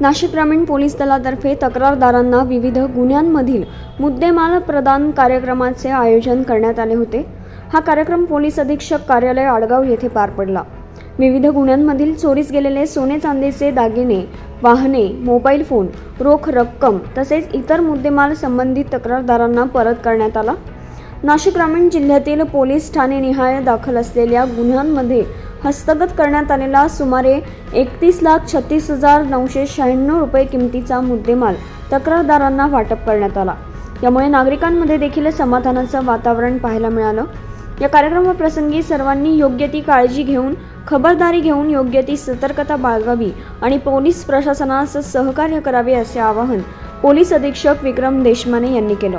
नाशिक ग्रामीण पोलीस दलातर्फे तक्रारदारांना विविध गुन्ह्यांमधील मुद्देमाल प्रदान कार्यक्रमाचे आयोजन करण्यात आले होते. हा कार्यक्रम पोलीस अधीक्षक कार्यालय आडगाव येथे पार पडला. विविध गुन्ह्यांमधील चोरीस गेलेले सोने चांदीचे दागिने वाहने मोबाईल फोन रोख रक्कम तसेच इतर मुद्देमाल संबंधित तक्रारदारांना परत करण्यात आला. नाशिक ग्रामीण जिल्ह्यातील पोलीस ठाणे निहाय दाखल असलेल्या गुन्ह्यांमध्ये हस्तगत करण्यात आलेला सुमारे एकतीस लाख छत्तीस हजार नऊशे शहाण्णव रुपये किमतीचा मुद्देमाल तक्रारदारांना वाटप करण्यात आला. यामुळे नागरिकांमध्ये देखील समाधानाचं वातावरण पाहायला मिळालं. या कार्यक्रमाप्रसंगी सर्वांनी योग्य ती काळजी घेऊन खबरदारी घेऊन योग्य ती सतर्कता बाळगावी आणि पोलीस प्रशासनास सहकार्य करावे असे आवाहन पोलीस अधीक्षक विक्रम देशमाने यांनी केलं.